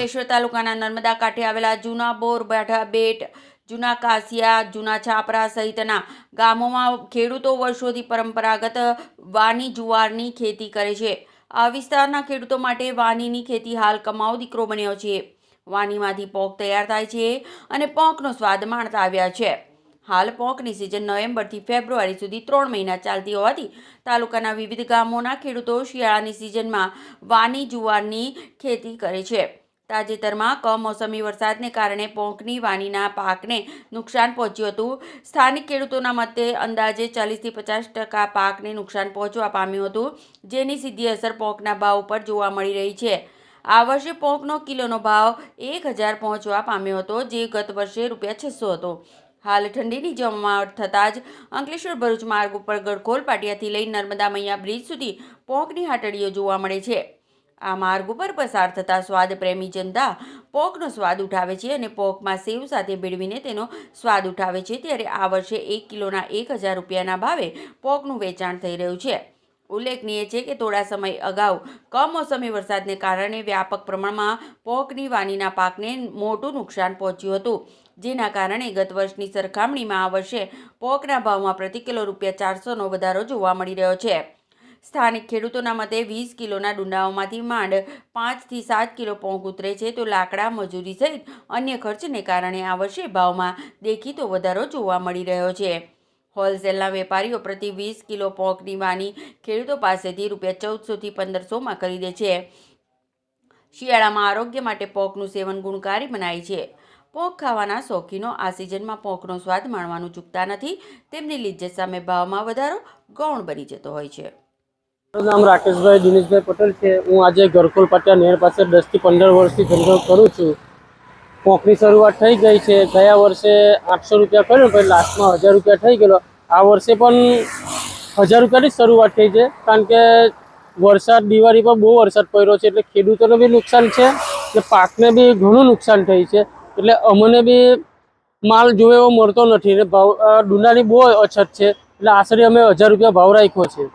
અંકલેશ્વર તાલુકાના નર્મદા કાંઠે આવેલા જૂના બોર બાઠા બેટ, જૂના કાસિયા, જૂના છાપરા સહિતના ગામોમાં ખેડૂતો વર્ષોથી પરંપરાગત વાની જુવારની ખેતી કરે છે. આ વિસ્તારના ખેડૂતો માટે વાનીની ખેતી હાલ કમાઓ દીકરો બન્યો છે. વાનીમાંથી પોંક તૈયાર થાય છે અને પોંકનો સ્વાદ માણતા આવ્યા છે. હાલ પોંકની સિઝન નવેમ્બરથી ફેબ્રુઆરી સુધી ત્રણ મહિના ચાલતી હોવાથી તાલુકાના વિવિધ ગામોના ખેડૂતો શિયાળાની સિઝનમાં વાની જુવારની ખેતી કરે છે. તાજેતરમાં કમોસમી વરસાદને કારણે પોંકની વાનીના પાકને નુકસાન પહોંચ્યું હતું. સ્થાનિક ખેડૂતોના મતે અંદાજે ચાલીસથી પચાસ ટકા પાકને નુકસાન પહોંચવા પામ્યું હતું, જેની સીધી અસર પોંકના ભાવ ઉપર જોવા મળી રહી છે. આ વર્ષે પોંકનો કિલોનો ભાવ એક હજાર પહોંચવા પામ્યો હતો, જે ગત વર્ષે રૂપિયા છસો હતો. હાલ ઠંડીની જમાવટ થતાં જ અંકલેશ્વર ભરૂચ માર્ગ ઉપર ગડખોલ પાટિયાથી લઈ નર્મદા મૈયા બ્રિજ સુધી પોંકની હાટડીઓ જોવા મળે છે. આ માર્ગ ઉપર પસાર થતા સ્વાદ પ્રેમી જનતા પોકનો સ્વાદ ઉઠાવે છે અને પોકમાં સેવ સાથે ભેળવીને તેનો સ્વાદ ઉઠાવે છે. ત્યારે આ વર્ષે એક કિલોના એક હજાર રૂપિયાના ભાવે પોકનું વેચાણ થઈ રહ્યું છે. ઉલ્લેખનીય છે કે થોડા સમય અગાઉ કમોસમી વરસાદને કારણે વ્યાપક પ્રમાણમાં પોકની વાનીના પાકને મોટું નુકસાન પહોંચ્યું હતું, જેના કારણે ગત વર્ષની સરખામણીમાં આ વર્ષે પોકના ભાવમાં પ્રતિ કિલો રૂપિયા ચારસોનો વધારો જોવા મળી રહ્યો છે. સ્થાનિક ખેડૂતોના મતે વીસ કિલોના ડુંડાઓમાંથી માંડ પાંચથી સાત કિલો પોંખ ઉતરે છે તો લાકડા, મજૂરી સહિત અન્ય ખર્ચને કારણે આ વર્ષે ભાવમાં દેખીતો વધારો જોવા મળી રહ્યો છે. હોલસેલના વેપારીઓ પ્રતિ વીસ કિલો પોંકની વાની ખેડૂતો પાસેથી રૂપિયા ચૌદસોથી પંદરસોમાં ખરીદે છે. શિયાળામાં આરોગ્ય માટે પોંકનું સેવન ગુણકારી મનાય છે. પોંક ખાવાના શોખીનો આ સિઝનમાં પોંકનો સ્વાદ માણવાનું ચૂકતા નથી. તેમની લિજ્જત સામે ભાવમાં વધારો ગૌણ બની જતો હોય છે. મારું નામ રાકેશભાઈ દિનેશભાઈ પટેલ છે. હું આજે ગરકોલ પાટિયા નેર પાસે દસથી પંદર વર્ષથી ધંધો કરું છું. પોંકની શરૂઆત થઈ ગઈ છે. ગયા વર્ષે આઠસો રૂપિયા કર્યો પછી લાસ્ટમાં હજાર રૂપિયા થઈ ગયેલો. આ વર્ષે પણ હજાર રૂપિયાની શરૂઆત થઈ છે. કારણ કે વરસાદ, દિવાળી પર બહુ વરસાદ પડ્યો છે, એટલે ખેડૂતોને બી નુકસાન છે, એટલે પાકને બી ઘણું નુકસાન થઈ છે. એટલે અમને બી માલ જોવે એવો મળતો નથી. ને ભાવ ડુંડાની બહુ અછત છે. એટલે આશરે અમે હજાર રૂપિયા ભાવ રાખ્યો છે.